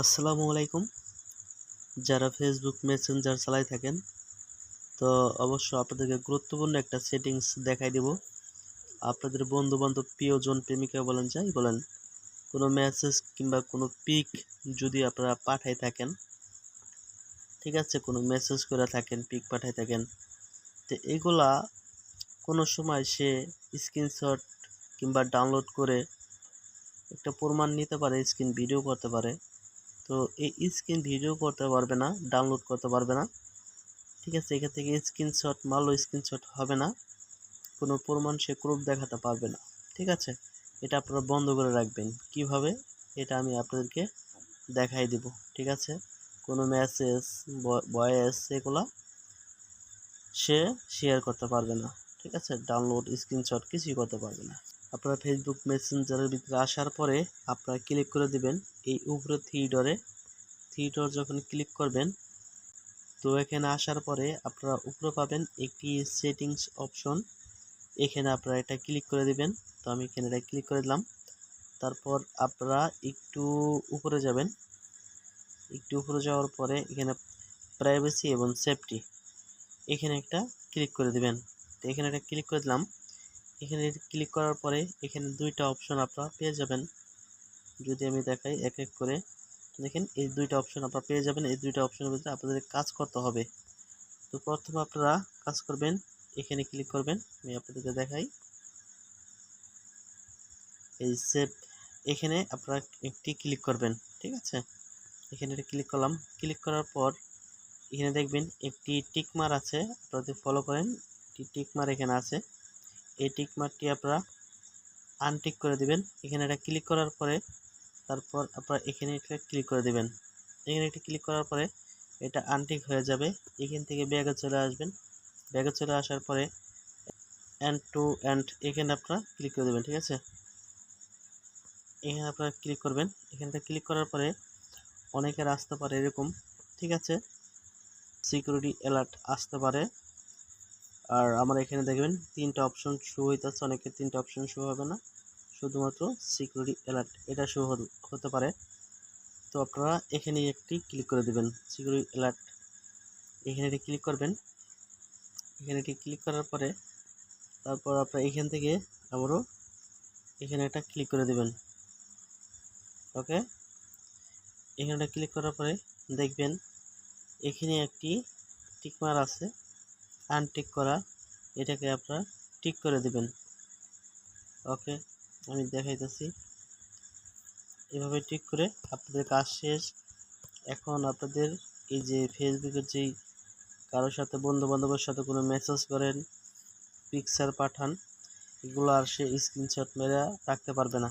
আসসালামু আলাইকুম। যারা ফেসবুক মেসেঞ্জার চালাই থাকেন, তো অবশ্য আপনাদেরকে গুরুত্বপূর্ণ একটা সেটিংস দেখাই দেব। আপনাদের বন্ধু বান্ধব প্রিয়জন, প্রেমিকা বলেন, যাই বলেন, কোনো মেসেজ কিংবা কোনো পিক যদি আপনারা পাঠাই থাকেন, ঠিক আছে, কোনো মেসেজ করে থাকেন পিক পাঠাই থাকেন, তো এগুলা কোনো সময় সে স্ক্রিনশট কিংবা ডাউনলোড করে একটা প্রমাণ নিতে পারে স্ক্রিন ভিডিও করতে পারে। তো এই স্ক্রিন ভিডিও করতে পারবে না ডাউনলোড করতে পারবে না। ঠিক আছে, এখান থেকে স্ক্রিনশট মারলেও স্ক্রিনশট হবে না। কোনো প্রমাণ সে প্রুফ দেখাতে পারবে না। ঠিক আছে, এটা আপনারা বন্ধ করে রাখবেন। কীভাবে? এটা আমি আপনাদেরকে দেখাই দিব। ঠিক আছে, কোনো মেসেজ ভয়েস এগুলা সে শেয়ার করতে পারবে না। ঠিক আছে ডাউনলোড স্ক্রিনশট কিছুই করতে পারবে না। আপনারা ফেসবুক মেসেঞ্জারের ভিতরে আসার পরে আপনারা ক্লিক করে দিবেন এই উপরে থ্রি ডরে থ্রি ডর যখন ক্লিক করবেন, তো এখানে আসার পরে আপনারা উপরে পাবেন একটি সেটিংস অপশন এখানে আপনারা এটা ক্লিক করে দিবেন, তো আমি এখানে এটা ক্লিক করে দিলাম। তারপর আপনারা একটু উপরে যাবেন। একটু উপরে যাওয়ার পরে এখানে প্রাইভেসি এবং সেফটি এখানে একটা ক্লিক করে দিবেন। তো এখানে একটা ক্লিক করে দিলাম। এখানে ক্লিক করার পরে এখানে দুইটা অপশন আপনারা পেয়ে যাবেন। যদি আমি দেখাই এক এক করে দেখেন এই দুইটা অপশন আপনারা পেয়ে যাবেন, এই দুইটা অপশনের ভিতরে আপনাদের কাজ করতে হবে। তো প্রথমে আপনারা কাজ করবেন, এখানে ক্লিক করবেন, আমি আপনাদেরকে দেখাই। এই সেভ এখানে আপনারা একটি ক্লিক করবেন, ঠিক আছে? এখানে এটা ক্লিক করলাম ক্লিক করার পর এখানে দেখবেন একটি টিকমার আছে, আপনারা যদি ফলো করেন, একটি টিকমার এখানে আছে। এই টিকমারটি আপনারা আনটিক করে দিবেন। এখানে এটা ক্লিক করার পরে তারপর আপনারা এখানে একটা ক্লিক করে দিবেন। এখানে একটা ক্লিক করার পরে এটা আনটিক হয়ে যাবে। এখান থেকে ব্যাগে চলে আসবেন। ব্যাগে চলে আসার পরে অ্যান্ড টু অ্যান্ড এখানে আপনারা ক্লিক করে দেবেন, ঠিক আছে? এখানে আপনারা ক্লিক করবেন। এখানটা ক্লিক করার পরে অনেকের আসতে পারে এরকম, ঠিক আছে? সিকিউরিটি অ্যালার্ট আসতে পারে। আর আমার এখানে দেখবেন তিনটা অপশন শো হইতেছে, অনেকের তিনটা অপশন শো হবে না। শুধুমাত্র সিকিউরিটি অ্যালার্ট এটা শো হতে পারে। তো আপনারা এখানে একটি ক্লিক করে দেবেন সিকিউরিটি অ্যালার্ট এখানে এটি ক্লিক করবেন। এখানে এটি ক্লিক করার পরে তারপর আপনারা এখান থেকে আবারও এখানে একটা ক্লিক করে দেবেন। ওকে এখানে ক্লিক করার পরে দেখবেন এখানে একটি টিকমার আছে। আনটিক করা, এটাকে আপনারা টিক করে দেবেন। ওকে, আমি দেখাইতেছি। এভাবে টিক করে আপনাদের কাজ শেষ। এখন আপনাদের এই যে ফেসবুকের যেই কারোর সাথে বন্ধু বান্ধবের সাথে কোনো মেসেজ করেন পিকচার পাঠান, এগুলো আর সে স্ক্রিনশট মেরে রাখতে পারবে না।